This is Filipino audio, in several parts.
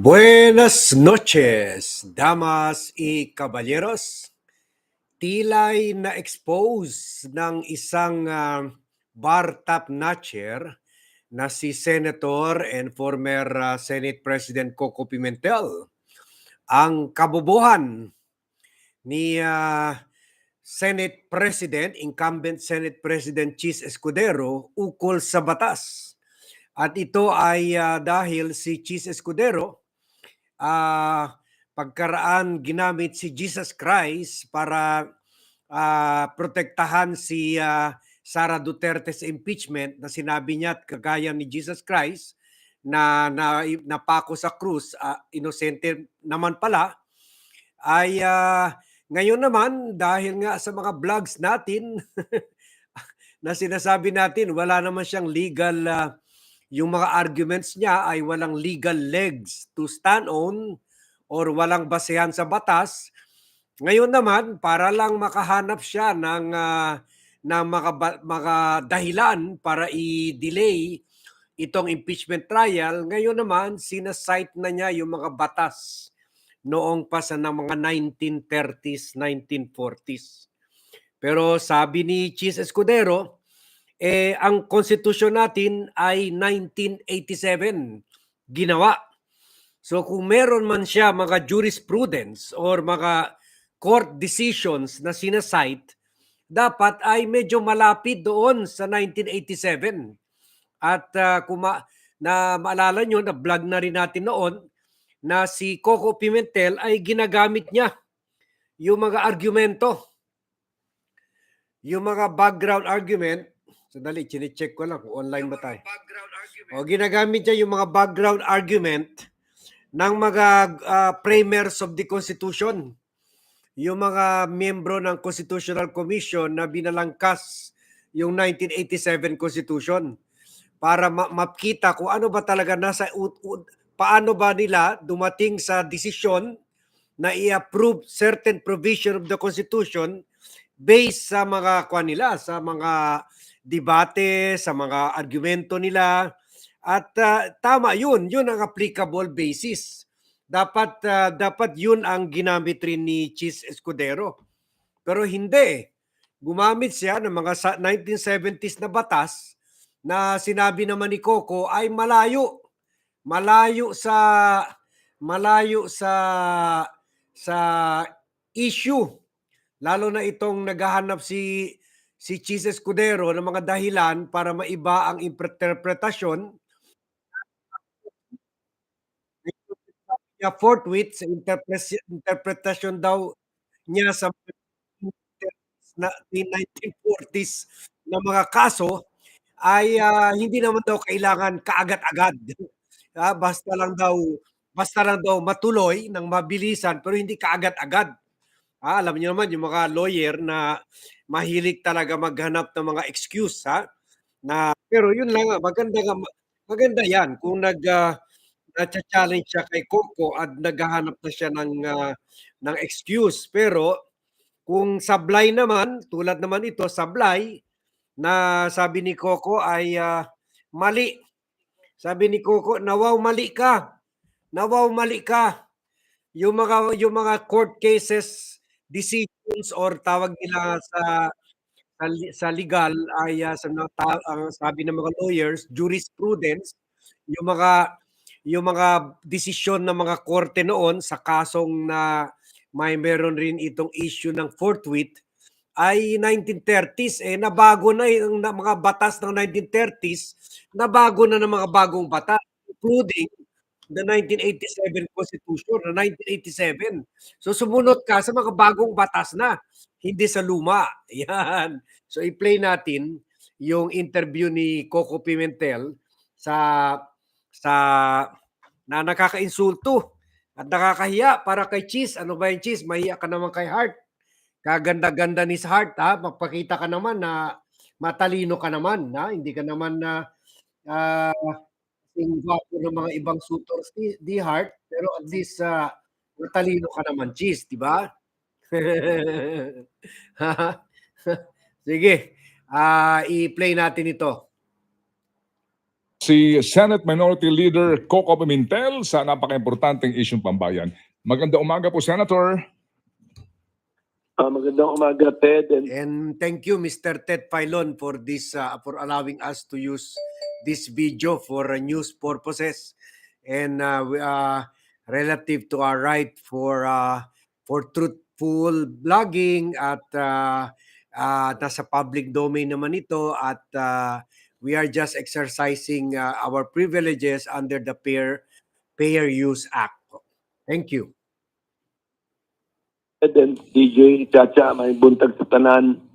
Buenas noches, damas y caballeros. Tila'y na-expose ng isang ah, bar top notcher na si Senator and former ah, Senate President Coco Pimentel. Ang kabubuhan ni ah, Senate President, incumbent Senate President Chis Escudero ukol sa batas. At ito ay ah, dahil si Chis Escudero ah pagkaraan ginamit si Jesus Christ para ah, protektahan si ah, Sara Duterte sa impeachment na sinabi niya at kagaya ni Jesus Christ na, na napako sa krus, ah, inosente naman pala, ay ah, ngayon naman dahil nga sa mga vlogs natin na sinasabi natin wala naman siyang legal ah, yung mga arguments niya ay walang legal legs to stand on or walang basehan sa batas. Ngayon naman, para lang makahanap siya ng, ah, ng mga, mga dahilan para i-delay itong impeachment trial, ngayon naman, sinasite na niya yung mga batas noong pa sa mga 1930s, 1940s. Pero sabi ni Chis Escudero, eh, ang konstitusyon natin ay 1987 ginawa. So kung meron man siya mga jurisprudence or mga court decisions na sinasite, dapat ay medyo malapit doon sa 1987. At uh, kung ma- na maalala nyo, na vlog na rin natin noon, na si Coco Pimentel ay ginagamit niya yung mga argumento. Yung mga background argument, sandali, chinecheck ko lang kung online ba tayo. O ginagamit niya yung mga background argument ng mga uh, framers of the Constitution. Yung mga miyembro ng Constitutional Commission na binalangkas yung 1987 Constitution para ma- makita kung ano ba talaga nasa ut- ut- paano ba nila dumating sa desisyon na i-approve certain provision of the Constitution based sa mga kwan nila, sa mga debate, sa mga argumento nila. At uh, tama yun, yun ang applicable basis. Dapat uh, dapat yun ang ginamit rin ni Chis Escudero. Pero hindi. Gumamit siya ng mga 1970s na batas na sinabi naman ni Coco ay malayo. Malayo sa malayo sa sa issue lalo na itong naghahanap si si Chis Escudero ng mga dahilan para maiba ang interpretasyon niya forthwith sa interpre- interpretasyon daw niya sa na 1940s na mga kaso ay uh, hindi naman daw kailangan kaagad-agad. uh, basta lang daw basta lang daw matuloy ng mabilisan pero hindi kaagad-agad. Ah, alam niyo naman yung mga lawyer na mahilig talaga maghanap ng mga excuse ha. Na pero yun lang maganda nga maganda 'yan kung nag uh, na-challenge siya kay Coco at naghahanap na siya ng uh, ng excuse pero kung sablay naman tulad naman ito sablay na sabi ni Coco ay uh, mali. Sabi ni Coco, nawaw mali ka. Nawaw mali ka. Yung mga yung mga court cases decisions or tawag nila sa sa, sa legal ay uh, sa uh, sabi ng mga lawyers jurisprudence yung mga yung mga desisyon ng mga korte noon sa kasong na may meron rin itong issue ng forthwith ay 1930s eh nabago na yung mga batas ng 1930s nabago na ng mga bagong batas including the 1987 Constitution, na 1987. So sumunod ka sa mga bagong batas na, hindi sa luma. Yan. So i-play natin yung interview ni Coco Pimentel sa sa na nakakainsulto at nakakahiya para kay Cheese. Ano ba yung Cheese? Mahiya ka naman kay Heart. Kaganda-ganda ni sa Heart ha. Magpakita ka naman na matalino ka naman ha. Hindi ka naman na ah kasing gwapo ng mga ibang suitors ni, ni Heart. Pero at least ah, matalino ka naman Cheese, di ba? Sige. Ah, i-play natin ito. si Senate Minority Leader Coco Pimentel sa napaka-importanteng isyong pambayan. Maganda umaga po, Senator. Ah, magandang umaga, Ted. And And thank you, Mr. Ted Filon, for this uh, for allowing us to use this video for news purposes and uh, uh, relative to our right for uh, for truthful blogging at uh, uh, nasa public domain naman ito at uh, we are just exercising uh, our privileges under the Fair Fair Use Act. Thank you. And DJ Chacha, may buntag sa tanan.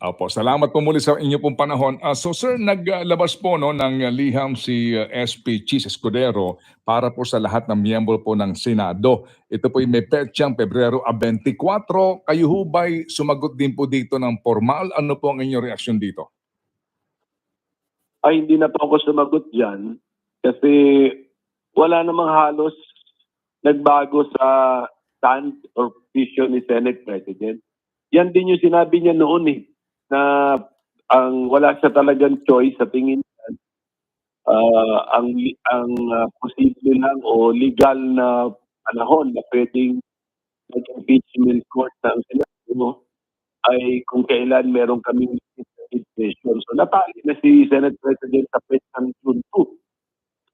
Opo, salamat po muli sa inyo pong panahon. Ah, so sir, naglabas po no, ng liham si ah, SP Cheese Escudero para po sa lahat ng miyembro po ng Senado. Ito po ay may petsang Pebrero a 24. Kayo ho ba'y sumagot din po dito ng formal? Ano po ang inyong reaksyon dito? Ay, hindi na po ako sumagot dyan kasi wala namang halos nagbago sa stand or position ni Senate President. Yan din yung sinabi niya noon eh, na ang wala siya talagang choice sa tingin niya. Ah, ang ang ah, posible lang o legal na panahon na pwedeng mag-impeachment court ng Senado ay kung kailan meron kaming session. So natali na si Senate President sa petang June 2.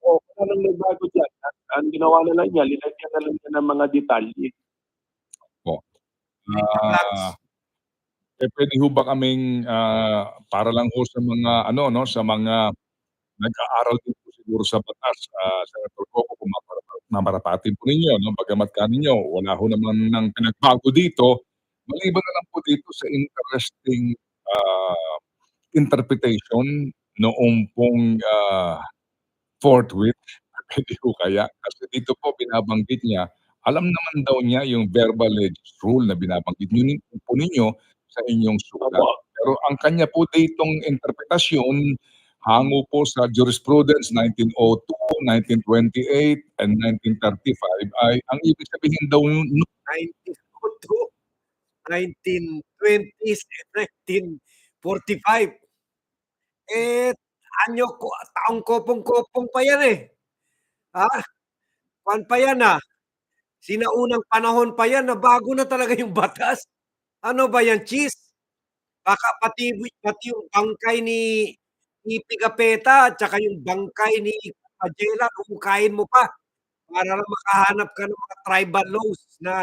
So wala nang nagbago dyan. At ang ginawa na lang niya, linagyan na lang niya ng mga detalye. Ah, eh, pwede ho ba kaming ah, para lang ho sa mga ano no sa mga nag-aaral din po siguro sa batas ah, Senator Coco kung mapara- mamarapatin po ninyo no bagamat kaninyo wala ho naman ng pinagbago dito. Maliban na lang po dito sa interesting ah, interpretation noong pong ah, forthwith pwede ho kaya? Kasi dito po binabanggit niya alam naman daw niya yung verbal rule na binabanggit niyo po ninyo sa inyong sulat. Pero ang kanya po ditong interpretasyon hango po sa jurisprudence 1902, 1928, and 1935 ay ang ibig sabihin daw nun 1902, 1920s, 1945. Eh, anyo ko, taong kopong-kopong pa yan eh. Ha? Kwan pa yan ah. Sinaunang panahon pa yan na bago na talaga yung batas. Ano ba yan, cheese? Baka pati, pati yung bangkay ni ni Pigapeta at saka yung bangkay ni Pagela, kain mo pa para lang makahanap ka ng mga tribal laws na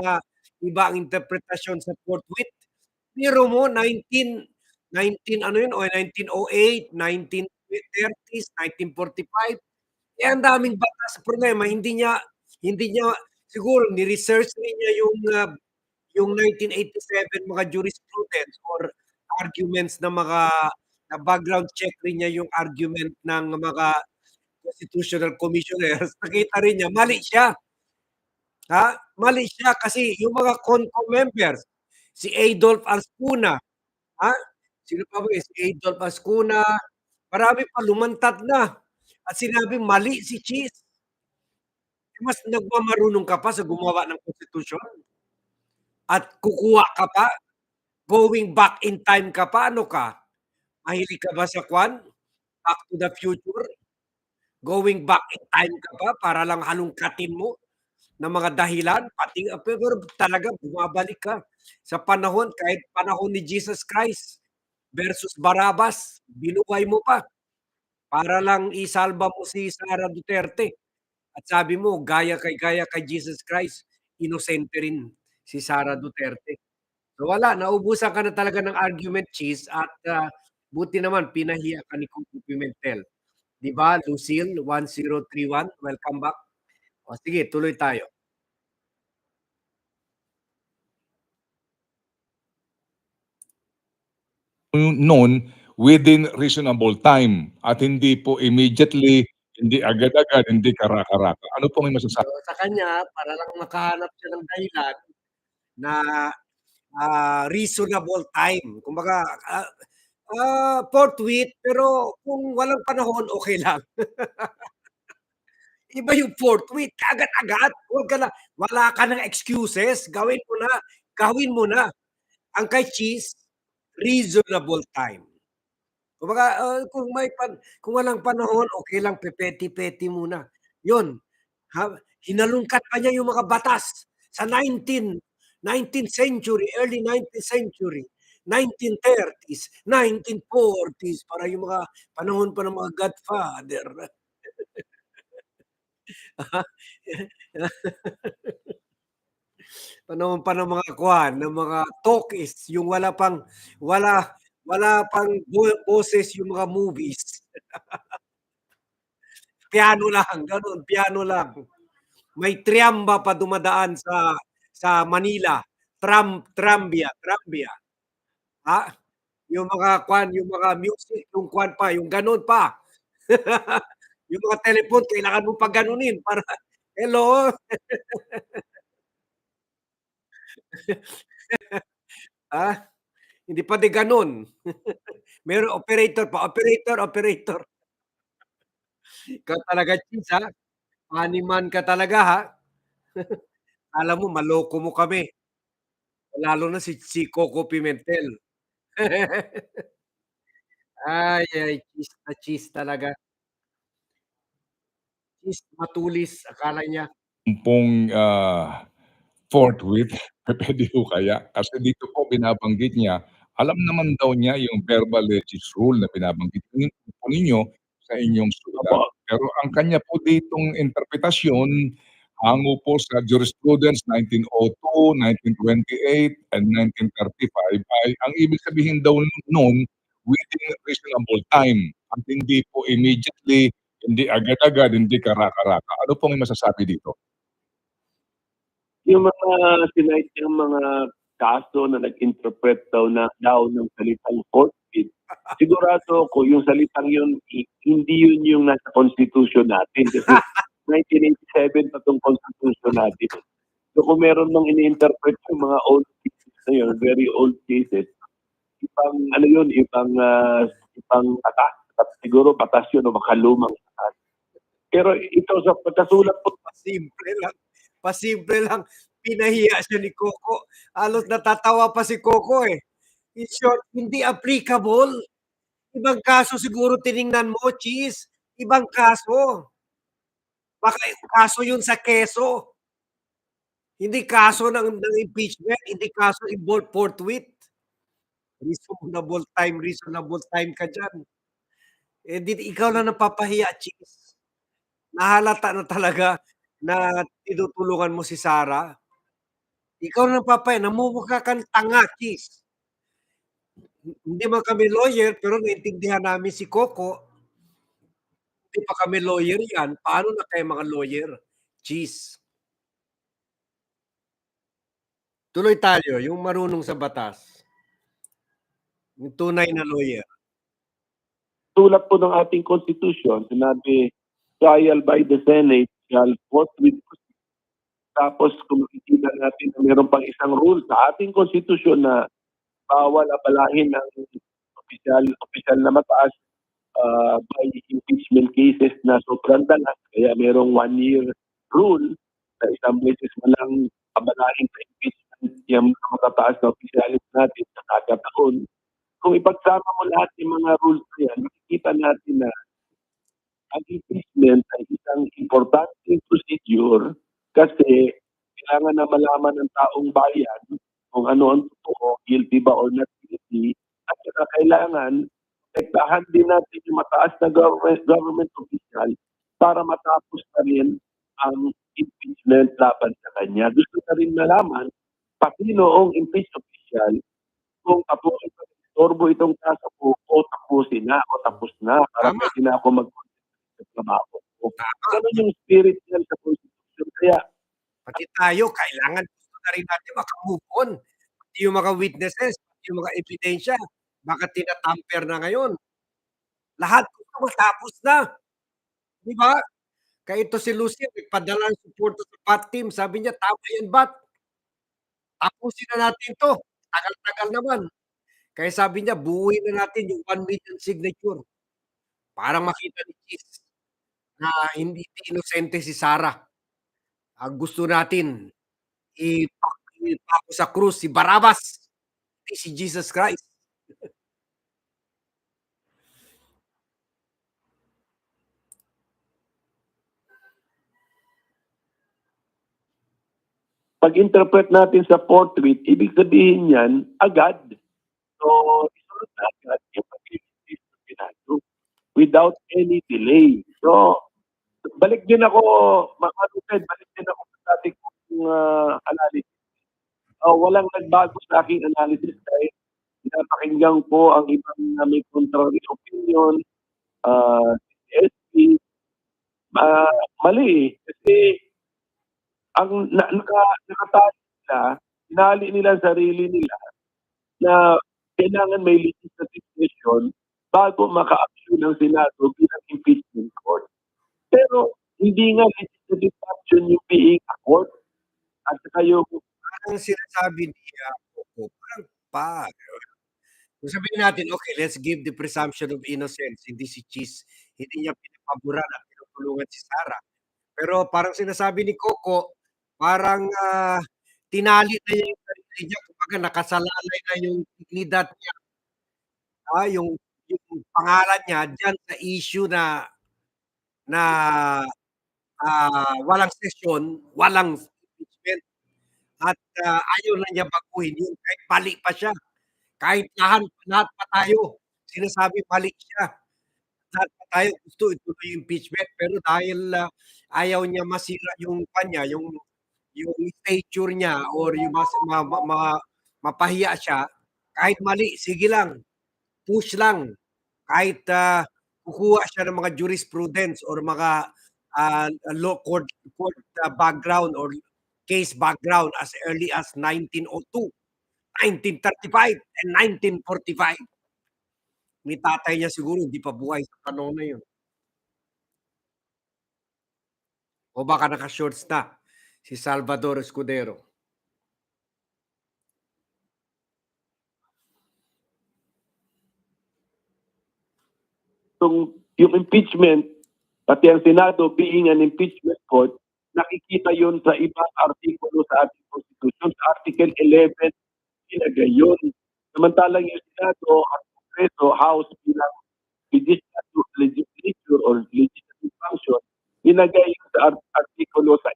iba ang interpretasyon sa forthwith. Pero mo, 19, 19 ano yun, o 1908, 1930s, 1945, eh ang daming batas problema, hindi niya, hindi niya, siguro, ni-research niya yung, uh, yung 1987 mga jurisprudence or arguments ng mga, na background check rin niya yung argument ng mga constitutional commissioners, nakita rin niya, mali siya. Ha? Mali siya kasi yung mga CONCO members, si Adolf Ascuna, ha? Sino pa ba yun? Si Adolf Ascuna, marami pa lumantad na. At sinabi, mali si Cheese. Mas nagmamarunong ka pa sa gumawa ng konstitusyon. At kukuha ka pa, going back in time ka pa, ano ka? Mahilig ka ba sa kwan? Back to the future? Going back in time ka pa para lang halungkatin mo ng mga dahilan? Pati, pero talaga bumabalik ka sa panahon, kahit panahon ni Jesus Christ versus Barabas, binuhay mo pa para lang isalba mo si Sara Duterte. At sabi mo, gaya kay gaya kay Jesus Christ, inosente rin si Sara Duterte. So wala, naubusan ka na talaga ng argument, Cheese, at uh, buti naman, pinahiya ka ni Coco Pimentel. Di ba, Lucille, 1031, welcome back. O sige, tuloy tayo. noon within reasonable time at hindi po immediately hindi agad-agad, hindi kara-karaka. Ano pong may masasabi? So, sa kanya para lang makahanap siya ng dahilan na, ah, reasonable time. Kumbaga, ah, ah, forthwith pero kung walang panahon, okey lang. Iba yung forthwith, kaagad-agad, huwag ka na wala ka ng excuses, gawin mo na, gawin mo na. Ang kay Cheese, reasonable time. Kumbaga, ah, kung may pan kung walang panahon, okey lang pe-petty-petty muna. Yun, ha hinalungkat pa niya yung mga batas sa 19 19th century, early 19th century, 1930s, 1940s, para yung mga panahon pa ng mga Godfather. Panahon pa ng mga kuwan, ng mga talkies, yung wala pang wala wala pang bo boses yung mga movies. Piano lang, gano'n, piano lang. May triamba pa dumadaan sa sa Manila, tram trambia trambia. Ah, yung mga kuwan, yung mga music, yung kuwan pa, yung gano'n pa. Yung mga telephone kailangan mong paganunin para, "Hello." Ah, hindi puwede gano'n. Merong operator pa, operator, operator. Ikaw talaga Cheese, ha, funny man ka talaga, ha. Akala mo maloko mo kami. Lalo na si si Coco Pimentel. Ay, ay, cheese na cheese talaga. Cheese matulis akala niya. Pong, ah, forthwith, pupuwede ho kaya? Kasi dito po binabanggit niya, alam naman daw niya yung verbal legis rule na binabanggit nin po ninyo sa inyong sulat. Opo. Pero ang kanya po ditong interpretasyon, hango po sa jurisprudence 1902, 1928, and 1935 ay ang ibig sabihin daw nun, within reasonable time at hindi po immediately, hindi agad-agad, hindi kara-karaka. Ano pong masasabi dito? Yung mga cite niyang mga kaso na nag-interpret daw na daw ng salitang forthwith, sigurado ako yung salitang yun, hindi yun yung nasa constitution natin kasi 1987 pa 'tong constitution natin. So kung meron mang ini-interpret yung mga old cases na yun, very old cases, ibang ano yun, ibang, ah, ibang batas. Siguro batas yun o baka lumang batas. Pero ito sa pagkasulat po Pasimple lang, pasimple lang, pinahiya siya ni Coco. Halos natatawa pa si Coco, eh. In short, hindi applicable. Ibang kaso siguro tiningnan mo, Cheese, ibang kaso. Baka kaso yun sa keso. Hindi kaso ng ng impeachment, hindi kaso involved forthwith. Reasonable time, reasonable time ka diyan. Eh, di ikaw lang napapahiya, Cheese. Nahalata na talaga na tinutulungan mo si Sara. Ikaw na napapahiya, namumukha kang tanga, Cheese. Hindi man kami lawyer, pero naintindihan namin si Coco. Hindi pa kami lawyer yan, paano na kayo mga lawyer, Cheese? Tuloy tayo, yung marunong sa batas. Yung tunay na lawyer. Sulat po ng ating constitution, sinabi, trial by the Senate shall forthwith proceed. Tapos kung makikita natin na meron pang isang rule sa ating constitution na bawal abalahin ng opisyal, opisyal na mataas ah, by impeachment cases na sobrang dalas. Kaya merong one year rule na isang beses mo lang abalahin sa impeachment yung mga matataas na opisyalis natin sa kada taon. Kung ipagsama mo lahat ng mga rules na yan, makikita natin na ang impeachment ay isang importanteng procedure kasi kailangan na malaman ng taong bayan kung ano ang totoo, guilty ba or not guilty, at saka kailangan protektahan din natin yung mataas na government, government official para matapos na rin ang impeachment laban sa kanya. Gusto na rin malaman pati noong impeached official kung tapusin pa istorbo itong kaso ko o tapusin na o tapos na para Tama. pwede na ako mag sa trabaho ko. Ganun yung spirit niyan sa Constitution. Kaya Pati tayo, kailangan gusto na rin natin maka-move on. Pati yung mga witnesses, pati yung mga ebidensya, baka tina-tamper na ngayon. Lahat gusto matapos na. 'Di ba? Kaya ito si Lucia nagpadala ng suporta sa BAT team, sabi niya, "Tama yan BAT." "Tapusin na natin 'to, tagal-tagal naman." Kaya sabi niya, "Buuin na natin yung 1,000,000 signature." Para makita ni Cheese na hindi inosente si Sarah. Ang gusto natin ipa ipako sa krus si Barabbas, hindi si Jesus Christ. Pag-interpret natin sa portrait, ibig sabihin niyan, agad. So, isunod na agad yung Senado without any delay. So, balik din ako, Ma'am Luced, balik din ako sa dati kong ah, analysis. Oh, walang nagbago sa aking analysis dahil pinapakinggan ko ang ibang na may contrary opinion, ah, si SP, ah, mali eh. Kasi ang na, naka, nakatali nila, sinali nila sarili nila na kailangan may legislative session bago maka-action ng Senado bilang impeachment court. Pero hindi nga legislative action yung being a court. At saka yung Parang sinasabi ni ah, Coco, parang pa. Sabihin natin, okay, let's give the presumption of innocence, hindi si Cheese, hindi niya pinapaboran at tinutulungan si Sarah. Pero parang sinasabi ni Coco, parang ah, tinali na niya yung sarili niya, kumbaga nakasalalay na yung dignidad niya. Ah, yung, yung pangalan niya dyan sa issue na na ah, walang session, walang impeachment. At ah, ayaw na niya baguhin yun kahit mali pa siya. Kahit lahat, lahat pa tayo, sinasabi mali siya. Lahat pa tayo gusto ituloy yung impeachment pero dahil ah, ayaw niya masira yung kanya, yung yung stature niya or yung mas, ma, ma, ma- mapahiya siya, kahit mali, sige lang, push lang. Kahit ah, kukuha siya ng mga jurisprudence or mga ah, law court, court ah, background or case background as early as 1902, 1935, and 1945. Ni tatay niya siguro hindi pa buhay sa panahon na yun. O baka naka-shorts na si Salvador Escudero. yung, yung impeachment, pati ang Senado being an impeachment court, nakikita yun sa ibang artikulo sa ating Constitution. Sa Article 11, ilagay yun. Samantalang yung Senado at Kongreso, House bilang legislature, legislature or legislative function, ilagay yun sa art- artikulo sa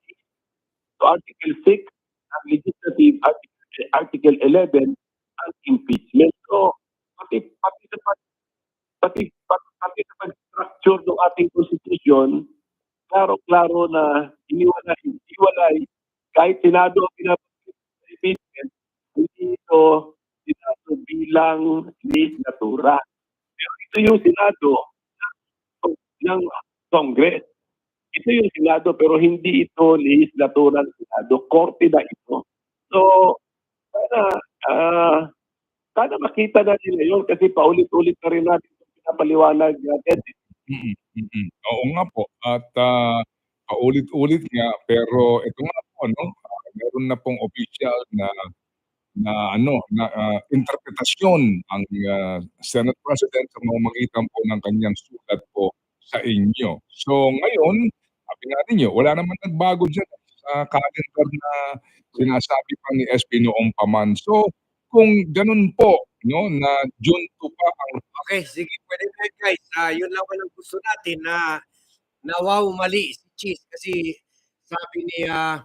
So Article 6, ang legislative, Article, Article 11, ang impeachment. So, pati, pati sa pag pati, pati, pati sa pag-structure ng ating constitution, klaro-klaro na iniwalay, iniwalay, kahit Senado ang pinapalit ito Senado bilang legislatura. Pero ito yung Senado ng, ng Congress. Ito yung Senado pero hindi ito legislatura ng Senado. Korte na ito. So, sana, ah, sana makita na nila yun kasi paulit-ulit na rin natin itong pinapaliwanag natin. Mm, mm. Oo nga po at, ah, paulit-ulit nga pero ito nga po ano, ah, meron na pong opisyal na na ano, na, ah, interpretasyon ang, ah, Senate President sa pamamagitan po ng kanyang sulat po sa inyo. So ngayon, sabi nga ninyo, wala naman nagbago diyan sa calendar na sinasabi pa ni SP noong pa man. So kung ganun po 'no, na June 2 pa ang Okay, sige, pwede na yun, guys. Ah, yun lang walang gusto natin na na wow, mali si Cheese kasi sabi ni ah,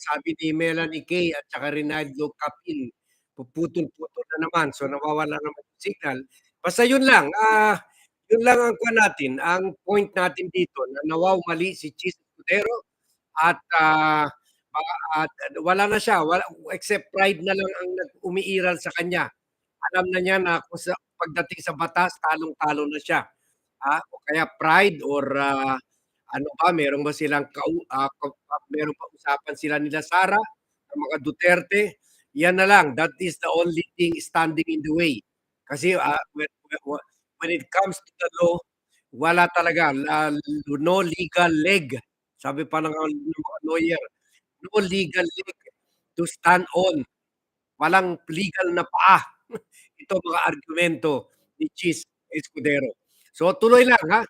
sabi ni Melanie Kay at saka Rinaldo Capil, puputol-putol na naman. So nawawala naman yung signal. Basta yun lang. Ah, yun lang ang kuha natin. Ang point natin dito na nawaw mali si Cheese Escudero at ba- at wala na siya, wala, except pride na lang ang umiiral sa kanya. Alam na niya na kung sa, pagdating sa batas, talong-talo na siya. Ah, o kaya pride or ah, ano ba, meron ba silang kau, ah, ah, meron pa usapan sila nila Sara, ng mga Duterte, yan na lang. That is the only thing standing in the way. Kasi ah, when, when, it comes to the law, Wala talaga, la no legal leg. Sabi pa ng lawyer, no legal leg to stand on. Walang legal na paa. Ito mga argumento ni Chis Escudero. So tuloy lang ha,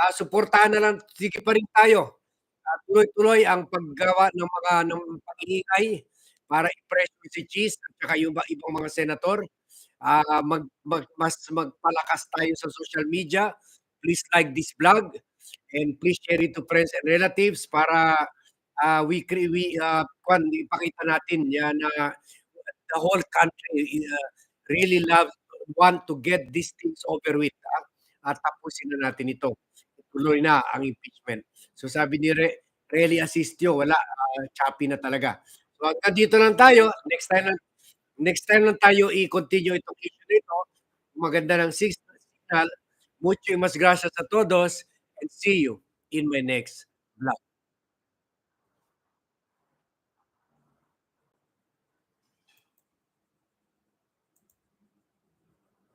ah, suportahan na lang sige pa rin tayo. Ah, tuloy-tuloy ang paggawa ng mga ng pag-iingay para i-pressure si Chis at saka yung iba ibang mga senator. Ah, mag mag mas magpalakas tayo sa social media. Please like this vlog and please share it to friends and relatives para, ah, we we, kuwan ipakita natin yan na the whole country, ah, really love want to get these things over with, ah, at tapusin na natin ito. Tuloy na ang impeachment. So sabi ni Re Relly Asistio, wala, ah, choppy na talaga. So hanggang dito lang tayo, next time lang next time lang tayo i-continue itong issue nito. Maganda ng sig signal. Mucho mas gracias a todos and see you in my next vlog.